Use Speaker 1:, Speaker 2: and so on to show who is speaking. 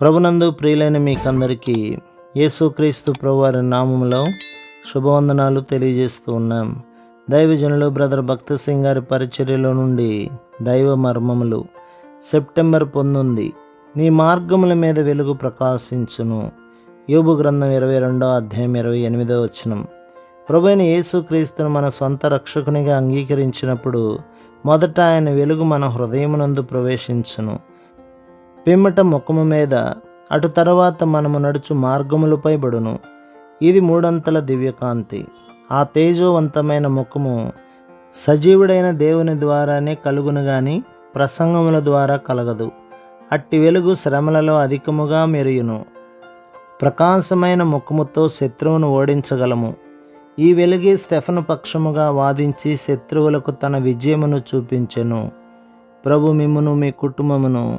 Speaker 1: ప్రభునందు ప్రియులైన మీకందరికీ యేసుక్రీస్తు ప్రభువారి నామములో శుభవందనాలు తెలియజేస్తూ ఉన్నాం. దైవజనులు బ్రదర్ భక్త సింగ్ గారి పరిచర్యలో నుండి దైవ మర్మములు సెప్టెంబర్ పొందుంది నీ మార్గముల మీద వెలుగు ప్రకాశించును. యోబు గ్రంథం ఇరవై రెండో అధ్యాయం ఇరవై ఎనిమిదో వచనం. ప్రభు అయిన యేసుక్రీస్తును మన సొంత రక్షకునిగా అంగీకరించినప్పుడు మొదట ఆయన వెలుగు మన హృదయమునందు ప్రవేశించును. పిమ్మట ముఖము మీద అటు తర్వాత మనము నడుచు మార్గములపై బడును. ఇది మూడంతల దివ్యకాంతి. ఆ తేజోవంతమైన ముఖము సజీవుడైన దేవుని ద్వారానే కలుగును గాని ప్రసంగముల ద్వారా కలగదు. అట్టి వెలుగు శ్రమలలో అధికముగా మెరుగును ప్రకాశమైన ముఖముతో శత్రువును ఓడించగలము. ఈ వెలుగే స్టెఫను పక్షముగా వాదించి శత్రువులకు తన విజయమును చూపించెను. ప్రభు మిమ్మును మీ కుటుంబమును